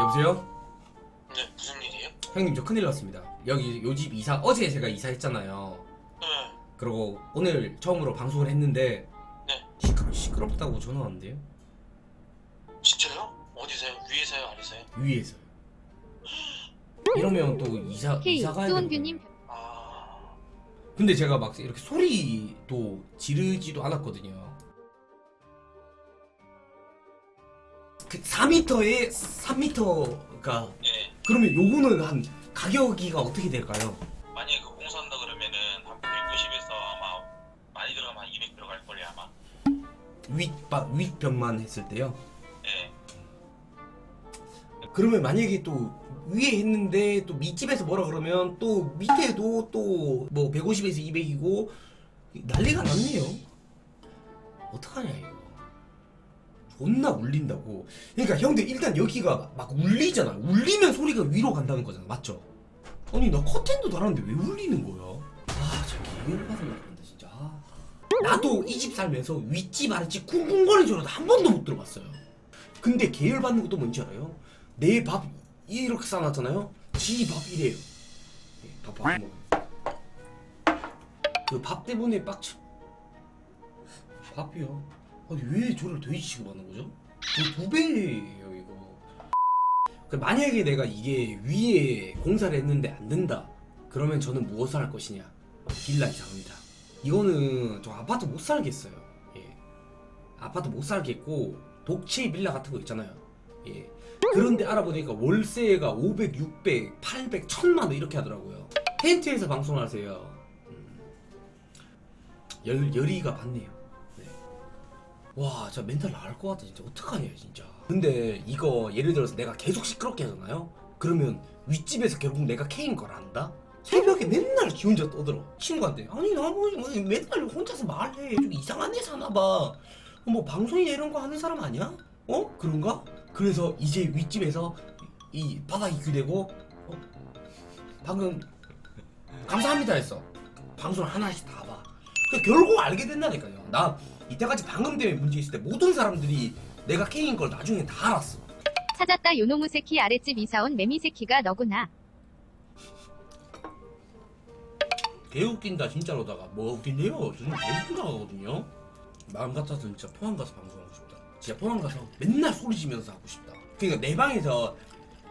여보세요? 네, 무슨 일이에요? 형님 저 큰일 났습니다. 여기 요 집 이사 어제 제가 이사했잖아요. 네, 그리고 오늘 처음으로 방송을 했는데 네. 시끄, 시끄럽다고 전화 왔는데요. 진짜요? 어디서요? 위에서요? 아래서요? 위에서요. 이러면 또 이사 K 이사 가야 되는 수원규님 아, 근데 제가 막 이렇게 소리도 지르지도 않았거든요. 그 4m에 3m가 예. 그러면 요거는 한 가격이가 어떻게 될까요? 만약에 그 공사한다 그러면은 한 190에서 아마 많이 들어가면 한 200 들어갈 걸요 아마. 윗바 윗벽만 했을 때요. 예. 그러면 만약에 또 위에 했는데 또 밑집에서 뭐라 그러면 또 밑에도 또 뭐 150에서 200이고 난리가 났네요. 어떡하냐 이거. 존나 울린다고. 그러니까 형들 일단 여기가 막 울리잖아. 울리면 소리가 위로 간다는 거잖아. 맞죠? 아니 나 커튼도 달았는데 왜 울리는 거야? 아 진짜 개열 받으려 그런다 진짜. 아. 나도 이 집 살면서 윗집 아랫집 쿵쿵거리는 소리도 한 번도 못 들어봤어요. 근데 계열 받는 것도 뭔지 알아요? 내 밥 이렇게 싸놨잖아요. 지 밥 이래요. 밥밥 먹어. 그밥 때문에 빡쳐. 밥이요. 아니 왜 저를 돼지 취급하는 거죠? 두 배예요 이거. 그 만약에 내가 이게 위에 공사를 했는데 안 된다. 그러면 저는 무엇을 할 것이냐? 빌라 이사합니다. 이거는 저 아파트 못 살겠어요. 예. 아파트 못 살겠고 독채 빌라 같은 거 있잖아요. 예. 그런데 알아보니까 월세가 500, 600, 800, 1000만 원 이렇게 하더라고요. 텐트에서 방송하세요. 음. 열 열이가 받네요. 네. 와, 진짜 멘탈 나갈 것 같아 진짜 어떡하냐 진짜. 근데 이거 예를 들어서 내가 계속 시끄럽게 하잖아요. 그러면 윗집에서 결국 내가 K인 걸 안다? 새벽에 맨날 지 혼자 떠들어 친구한테 아니 나 뭐 맨날 혼자서 말해 좀 이상한 애 사나봐 어, 뭐 방송이나 이런 거 하는 사람 아니야? 어? 그런가? 그래서 이제 윗집에서 이 바닥이 기대고 어? 방금 감사합니다 했어 방송을 하나씩 다 봐. 그 결국 알게 된다니까요. 나 이때까지 방금 때문에 문제 있을 때 모든 사람들이 내가 K인 걸 나중에 다 알았어. 찾았다 요노무 새끼 아랫집 이사온 매미 새끼가 너구나. 개 웃긴다 진짜로다가 뭐 웃긴데요? 저는 개 웃긴다 하거든요. 마음 같아서 진짜 포항 가서 방송하고 싶다. 진짜 포항 가서 맨날 소리 지면서 하고 싶다. 그러니까 내 방에서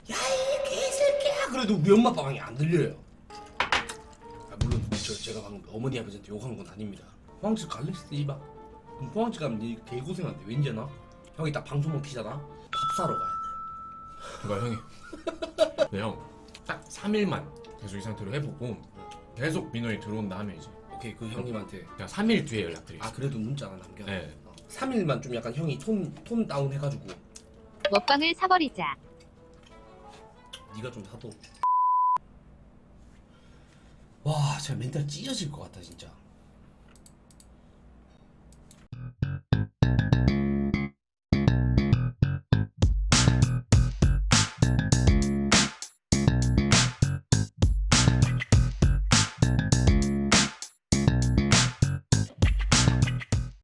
야이 개새끼야 그래도 우리 엄마 방에 안 들려요. 아, 물론 저 제가 방금 어머니 아버지한테 욕한 건 아닙니다. 포항집 갈래 씨바. 그럼 포항집 가면 니 개고생한대 왠지 아나? 형이 딱 방송만 키잖아. 밥 사러 가야 돼. 그러니까 형이 네 형. 딱 3일만 계속 이 상태로 해보고 계속 민원이 들어온 다음에 이제 오케이 그 형님한테 그냥 3일 뒤에 연락드리겠습니다. 아 그래도 문자가 남겨. 네. 3일만 좀 약간 형이 톤, 톤 다운 해가지고 먹방을 사버리자. 네가 좀 사도 와 진짜 멘탈 찢어질 것 같다 진짜